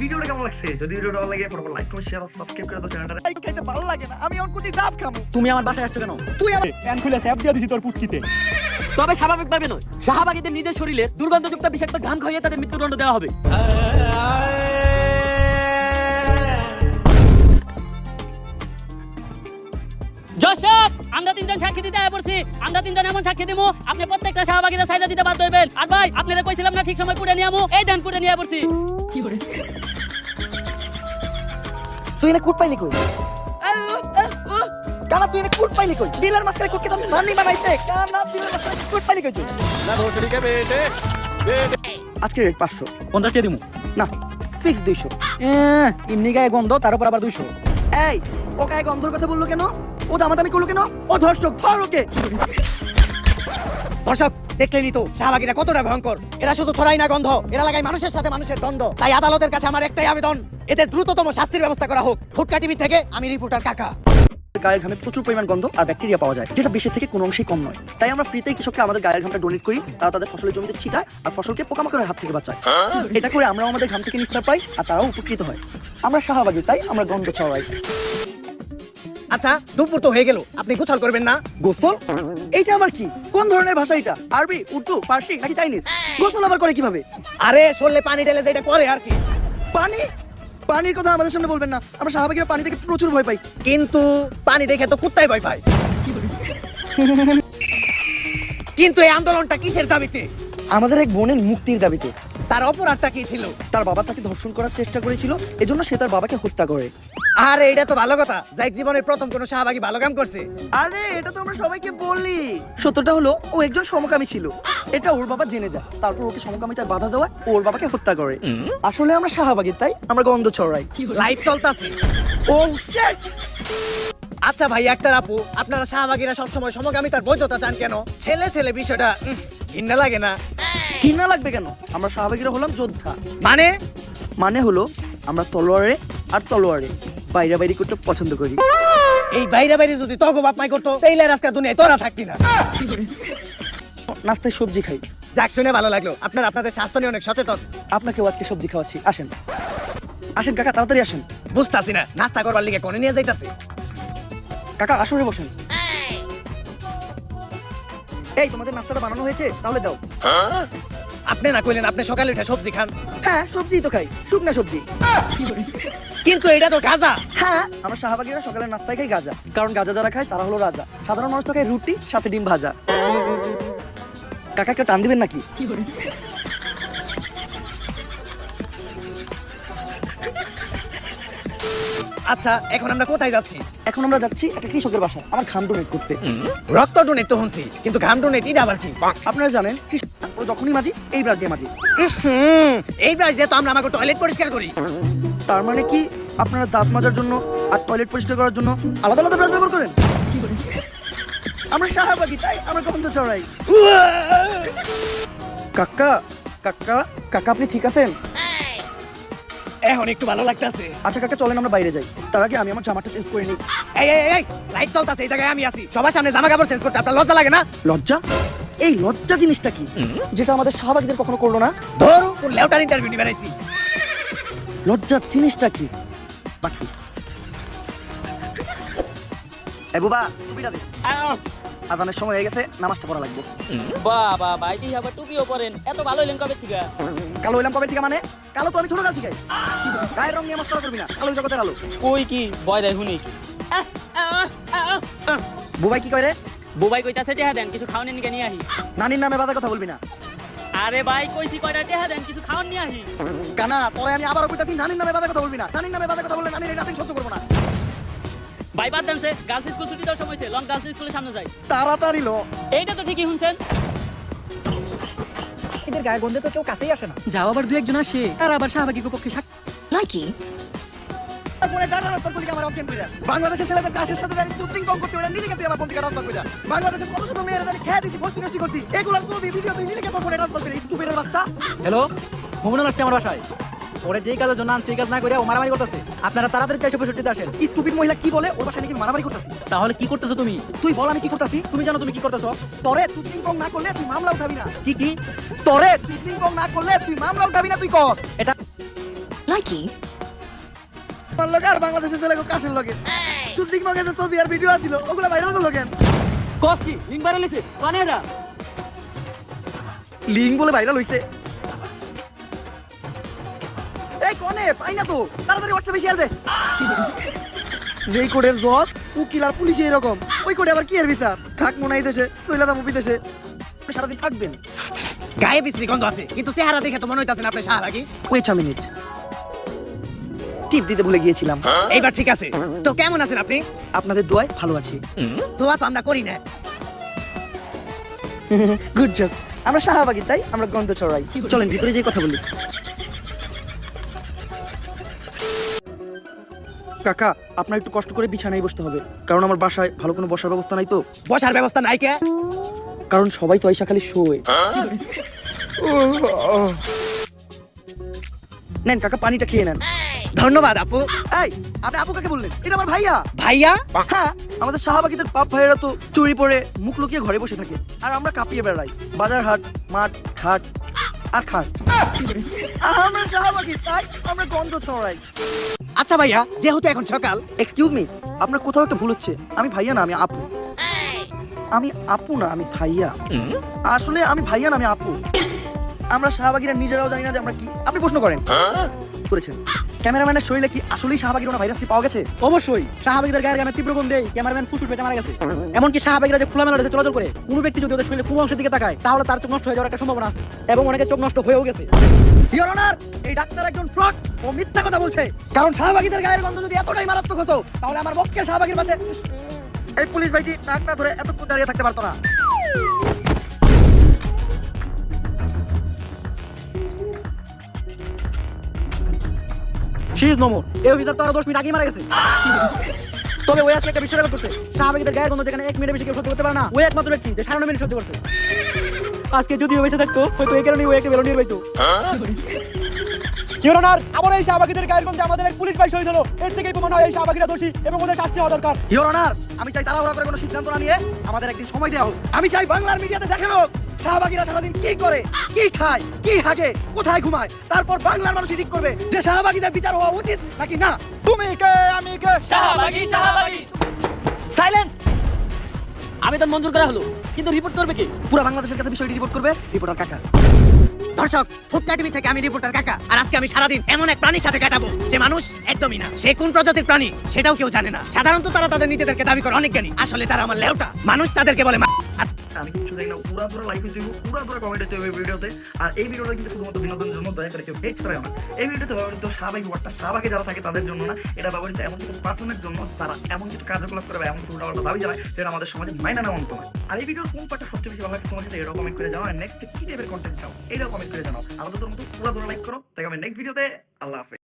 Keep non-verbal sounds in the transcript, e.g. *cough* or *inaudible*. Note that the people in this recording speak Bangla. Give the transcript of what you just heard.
ভিডিওটা কেমন লাগছে? যদি ভিডিওটা ভালো লাগে ফটাফট লাইক কমেন্ট শেয়ার সাবস্ক্রাইব করে দাও চ্যানেলটা খাইতে ভালো লাগে না আমি অন কুচি ডাব খামু। তুমি আমার বাসায় আসছো কেন? তুই আমার ফ্যান খুলে স্যাপ দিয়ে দিছি তোর পুটকিতে। তবে স্বাভাবিকভাবে নয় শাহবাগীদের নিজের শরীরে দুর্গন্ধযুক্ত বিষাক্ত ঘাম খাইয়ে তাদের মৃত্যুদণ্ড দেওয়া হবে। আমরা তিনজন সাক্ষী দিতে আয় পড়ছি। আমরা তিনজন এমন সাক্ষী দিব আপনি প্রত্যেকটা শাহবাগীরা সাইডা দিতে বাধ্য হইবেন। আর ভাই আপনারা কইছিলাম না ঠিক সময় কুড়ে নিয়ে আমু। এই ধান কুড়ে নিয়ে আয় পড়ছি। তুই এনে কুট পাইলি কই? কানা তুই এনে কুট পাইলি কই? দিলের মাঝখানে কুট কেতাম নানি বানাইছে। কানা দিলের মাঝখানে কুট পাইলি কই তুই? আজকে রেট পাঁচশো। পঞ্চাশ টাকা দিমু। না ফিক্স দুইশো। এমনি গায়ে গন্ধ তার উপর আবার দুইশো। এই ও গায়ে গন্ধর কথা বলল কেন? ও দামাদামি করল কেন? ও ধর্ষক ধর ওকে। দর্শক দেখলেনি তো শাহবাগীরা কতটা ভয়ঙ্কর। এরা শুধু ছড়াই না গন্ধ, এরা লাগায় মানুষের সাথে মানুষের দ্বন্দ্ব। তাই আদালতের কাছে আমার একটাই আবেদন, এদের দ্রুততম শাস্তির ব্যবস্থা করা হোক। ফুটকা টিভি থেকে আমি রিপোর্টার কাকা। গায়ের ঘামে প্রচুর পরিমাণ গন্ধ আর ব্যাকটেরিয়া পাওয়া যায়, যেটা বিশ্বের থেকে কোনো অংশেই কম নয়। তাই আমরা ফ্রিতেই কৃষককে আমাদের গায়ের ঘামটা ডোনেট করি, তারা তাদের ফসলের জমিতে ছিটায় আর ফসলকে পোকামাকড়ের হাত থেকে বাঁচায়। এটা করে আমরাও আমাদের ঘাম থেকে নিস্তার পাই আর তারাও উপকৃত হয়। আমরা শাহবাগী, তাই আমরা গন্ধ ছড়াই। আচ্ছা দুপুর তো হয়ে গেল। আপনি গোছল করবেন না। গোসল? এইটা আবার কি? কোন ধরনের ভাষা এটা? আরবি উর্দু ফার্সি নাকি চাইনিজ? গোসল আবার করে কীভাবে? আরে শরীরে পানি ঢেলে যেটা করে আর কি। পানি? পানির কথা আমাদের সামনে বলবেন না। আমরা শাহবাগীরা পানি থেকে প্রচুর ভয় পাই। কিন্তু পানি দেখে তো কুত্তাই ভয় পায়। কিন্তু এই আন্দোলনটা কিসের দাবিতে? আমাদের এক বোনের মুক্তির দাবিতে। তার অপরাধটা কি ছিল? তার বাবা তাকে ধর্ষণ করার চেষ্টা করেছিল এজন্য সে তার বাবাকে হত্যা করে। আরে এটা তো ভালো কথা। যাই জীবনের প্রথম কোনো শাহবাগী ভালো কাম করছে। আরে এটা তো আমরা সবাইকে বলি। সত্যটা হলো ও একজন সমকামী ছিল। এটা ওর বাবা জেনে যায়। তারপর ওকে সমকামিতার বাধা দেওয়া ওর বাবাকে হত্যা করে। আসলে আমরা শাহবাগী তাই আমরা গন্ধ ছড়াই। লাইফ চলতাছে। ও শিট আচ্ছা ভাই একটা আপু আপনারা শাহবাগীরা সবসময় সমগামিতার বৈধতা চান কেন? ছেলে ছেলে বিষয়টা ঘৃণা লাগে না। ঘৃণা লাগবে কেন? আমরা শাহবাগীরা হলাম যোদ্ধা। মানে? মানে হলো আমরা তলোয়ারে আর তলোয়ারে বাইরে বাইরে করতে পছন্দ করি। এই বাইরে বাইরে যদি তগো বাপ মাই করতো তাইলে আজকে দুনিয়ায় তোরা থাকতি না। নাস্তায় সবজি খাই। যাক শুনে ভালো লাগল। আপনার আপনাদের স্বাস্থ্য নিয়ে অনেক সচেতন। আপনাকেও আজকে সবজি খাওয়াচ্ছি। আসেন। আসেন কাকা তাড়াতাড়ি আসেন। বুঝতাছি না। নাস্তা করবার লিগে কোনে নিয়ে যাইতাছে। কাকা আসরে বসেন। এই তোমাদের নাস্তাটা বানানো হয়েছে? তাহলে দাও। আপনি না কইলেন আপনি সকালে উঠে সবজি খান। হ্যাঁ সবজি তো খাই শুকনা সবজি। কিন্তু এটা তো গাজা। হ্যাঁ আমার শাহবাগীরা সকালে নাস্তায় খাই গাজা কারণ গাজা যারা খায় তারা হলো রাজা। সাধারণ মানুষ তো খায় রুটি সাথে ডিম ভাজা। কাকা একটা টান দিবেন নাকি? আচ্ছা এখন আমরা কোথায় যাচ্ছি? এখন আমরা যাচ্ছি একটা কৃষকের বাসায় আমার খাম ডোনেট করতে। রক্ত ডোনেট তো শুনছি কিন্তু ঘাম ডোনেট এটা আবার কি? আপনারা জানেন ও যখনই মাজি এই ব্রাশ দিয়ে মাজি। এই ব্রাশ দিয়ে তো আমরা আমাকে টয়লেট পরিষ্কার করি। তার মানে কি আপনারা দাঁত মাজার জন্য আর টয়লেট পরিষ্কার করার জন্য আলাদা আলাদা ব্রাশ ব্যবহার করেন? আমরা শাহবাগী তাই আমরা গন্ধ ছড়াই। কাকা কাকা কাকা আপনি ঠিক আছেন? এখন একটু ভালো লাগতাছে। আচ্ছা কাকা চলেন আমরা বাইরে যাই। তার আগে আমি আমার জামাটা চেঞ্জ করে নিই। এই এই এই লাইট চলতাছে এই জায়গায় আমি আছি। সবার সামনে জামা কাপড় চেঞ্জ করতে আপনার লজ্জা লাগে না? লজ্জা? এই লজ্জা জিনিসটা কি? যেটা আমাদের শাহবাগীদের কখনো করল না? ধরো লেউটার ইন্টারভিউ নিয়ে বেড়াইছি লজ্জা জিনিসটা কি? বাকি এ বুবা টুপিটা দে আদানের সময় হয়ে গেছে নামাজটা পড়া লাগবে। বাবা ভাই দিহি আবার টুপিও পরেন। এত ভালো হইলেন কবে থেকে? কালো হইলাম কবে থেকে মানে? কালো তো আমি ছোট কাল থেকে। গায়ের রং নিয়ে মস্করা করবি না কালো জগতের আলো। কই কি? বয় দেয় শুনি কি। বুবাই কি করে বুবাই কইতাছে টেহা দেন কিছু খাওয়ানি নিকে নিয়ে আহি। নানির নামে বাধা কথা বলবি না। আরে ভাই কইছি কয়টা? টেহা দেন কিছু খাওয়ান নিয়ে আহি। কানা তোরে আমি আবারও কইতাছি নানির নামে বাধা কথা বলবি না নানির নামে বাধা কথা বললে নানির নাতিন সহ্য করব না। ভাই বাদ দেন গার্লস স্কুল ছুটি দেওয়ার সময় লং গার্লস স্কুলের সামনে যাই। তাড়াতাড়ি লো। এইটা তো ঠিকই শুনছেন। এদের গায়ে গন্ধে তো কেউ কাছেই আসে না। যাও আবার দু একজন আসে। তারা আবার শাহবাগী পক্ষে সাক্ষী Likey. ফোনে ডাটা রাস্তার পুলিশ আমার অপশন কইরা বাংলাদেশের ছেলেদের কাশের সাথে দাঁড়িয়ে তুই কম করতে ওরা নিজেকে তুই আমার ফোন থেকে ট্রান্সফার বাংলাদেশের কত শত মেয়েরা দাঁড়িয়ে খেয়ে দিচ্ছি ভর্তি নষ্টি করতি এগুলোর ছবি ভিডিও তুই নিজেকে তোর ফোনে ট্রান্সফার করে বাচ্চা। হ্যালো মোমনুল আসছে আমার বাসায়। ওরে যেই কাজের জন্য আনছি এই কাজ না করে ও মারামারি করতেছে। আপনারা তাড়াতাড়ি চারশো পঁয়ষট্টিতে আসেন। স্টুপিড মহিলা কি বলে? ওর বাসায় নাকি মারামারি করতেছি। তাহলে কি করতেছো তুমি? তুই বল আমি কি করতেছি? তুমি জানো তুমি কি করতেছো? তরে চুটিং কম না করলে তুই মামলা উঠাবি না। কি কি? তরে চুটিং কম না করলে তুই মামলা উঠাবি না তুই কর। এটা Likey. আমার লগে আর বাংলাদেশের ছেলে কাশের লগে। চুদ্দিক মগে যে ছবি আর ভিডিও দিল ওগুলা ভাইরাল করল কেন? কস কি? লিঙ্ক বাইরে লিছে কানে এটা লিঙ্ক বলে ভাইরাল হইছে। এই কোনে পাই না তো। তাড়াতাড়ি হোয়াটসঅ্যাপে শেয়ার দে যেই কোডের জজ উকিল আর পুলিশ এরকম। ওই কোডে আবার কি এর বিচার? থাক মনে হয় দেশে তৈলা দাম বিদেশে সারাদিন থাকবেন। গায়ে বিশ্রী গন্ধ আছে কিন্তু চেহারা দেখে তো মনে হইতাছে না আপনি শাহবাগী। ওয়েট আ মিনিট টিপ দিতে ভুলে গিয়েছিলাম। এইবার ঠিক আছে। তো কেমন আছেন আপনি? আপনাদের দোয়ায় ভালো আছি। দোয়া তো আমরা করি না। *laughs* গুড জব আমরা শাহবাগী তাই? আমরা গন্ধ ছড়াই। চলেন ভিতরে যে কথা বলি। কাকা আপনার একটু কষ্ট করে বিছানায় বসতে হবে। কারণ আমার বাসায় ভালো কোনো বসার ব্যবস্থা নাই তো। বসার ব্যবস্থা নাই কে? কারণ সবাই তো আইসা খালি শোয়। নেন কাকা পানিটা খেয়ে নেন। ধন্যবাদ আপু। এই আপনি আপু কাকে বললেন? এটা আমার ভাইয়া। ভাইয়া? হ্যাঁ আমাদের শাহবাগীদের পাপ ভাইয়েরা তো চুরি পরে মুখ লুকিয়ে ঘরে বসে থাকে। আর আমরা কাঁপিয়ে বেড়াই। বাজার হাট মাঠ ঘাট আর খাট। আমরা শাহবাগী তাই আমরা গন্ধ ছড়াই। আচ্ছা ভাইয়া যেহেতু এখন সকাল এক্সকিউজ মি আপনার কোথাও একটা ভুল হচ্ছে। আমি ভাইয়া না আমি আপু। আমি আপু না আমি ভাইয়া। আসলে আমি ভাইয়া না আমি আপু। আমরা শাহবাগিরা নিজেরাও জানি না যে আমরা কি। আপনি প্রশ্ন করেন। করেছেন। ক্যামেরাম্যানের শরীরে কি আসলেই শাহবাগীর ওনা ভাইরাসটি পাওয়া গেছে? অবশ্যই শাহবাগীদের গায়ের গামে তীব্র গন্ধে ক্যামেরাম্যান ফুসফুস পেটে মারা গেছে। এমনকি শাহবাগীরা যে খোলামেলা রয়েছে চলাচল করে কোনো ব্যক্তি যদি ওদের শরীরে কোনো অংশের দিকে তাকায় তাহলে তার চোখ নষ্ট হয়ে যাওয়ার একটা সম্ভাবনা আছে এবং অনেকে চোখ নষ্ট হয়েও গেছে। ইওর অনার এই ডাক্তার একজন ফ্রড ও মিথ্যা কথা বলছে। কারণ শাহবাগীদের গায়ের গন্ধ যদি এতটাই মারাত্মক হতো তাহলে আমার বক্কে শাহবাগীর পাশে এই পুলিশ ভাইটি নাক না ধরে এতক্ষণ দাঁড়িয়ে থাকতে পারতো না। নোমর এই অফিসার তো আরও দশ মিনিট আগেই মারা গেছে। তবে ওই একটা বিষয় রেকর্ড করছে। গায়ের গন্ধ যেখানে এক বেশি কেউ সহ্য করতে পারে না, ওই একমাত্র ব্যক্তি যে সাড়ে মিনিট সহ্য করছে। আজকে যদি ও বেঁচে থাকতো, হয়তো এই ও একে বেরো নিয়ে পাইতো ইউরোনার আবার এই শাহবাগীদের গায়ের গন্ধে আমাদের এক পুলিশ ভাই শহীদ হলো। এর থেকেই প্রমাণ হয় এই শাহবাগীরা দোষী এবং ওদের শাস্তি হওয়া দরকার। আমি চাই তাড়াহুড়া করে কোনো সিদ্ধান্ত না নিয়ে আমাদের একদিন সময় দেওয়া হোক। আমি চাই বাংলার মিডিয়াতে দেখানো হোক। শাহবাগীরা সারাদিন কি করে কি খায় কি হাগে কোথায় ঘুমায় তারপর বাংলার মানুষ ঠিক করবে যে শাহবাগীদের বিচার হওয়া উচিত নাকি না? তুমি কে আমি কে? শাহবাগী শাহবাগী। সাইলেন্স আবেদন মঞ্জুর করা হলো কিন্তু রিপোর্ট করবে কি? পুরো বাংলাদেশের কাছে বিষয়টি রিপোর্ট করবে রিপোর্টার কাকা। দর্শক ফুটকা টিভি থেকে আমি রিপোর্টার কাকা আর আজকে আমি সারাদিন এমন এক প্রাণীর সাথে কাটাবো যে মানুষ একদমই না। সে কোন প্রজাতির প্রাণী সেটাও কেউ জানে না। সাধারণত তারা তাদের নিজেদেরকে দাবি করে অনেক জ্ঞানী। আসলে তারা আমার লেউটা মানুষ তাদেরকে বলে আর আমি কিছু না পুরো পুরো এই ভিডিওতে। আর এই ভিডিওটা কিন্তু শুধুমাত্র বিনোদনের জন্য, দয়া করে কেউ করে না। এই ভিডিওতে ব্যবহৃত স্বাভাবিক ওয়ার্ডটা যারা থাকে তাদের জন্য না, এটা ব্যবহৃত এমন কিছু পার্সনের জন্য তারা এমন কিছু কার্যকলাপ করে এমন কিছু উল্টাপাল্টা দাবি জানায়, যেটা আমাদের সমাজে মাইনা নেওয়া আর এই ভিডিওর কোন পার্টটা সবচেয়ে বেশি ভালো তোমার সাথে, এটাও কমেন্ট করে জানাও আর নেক্সট কি টাইপের কন্টেন্ট চাও, এটাও কমেন্ট করে জানাও। আমাদের মতো পুরো দূরে লাইক করো তাই আমি নেক্সট ভিডিওতে আল্লাহ হাফেজ।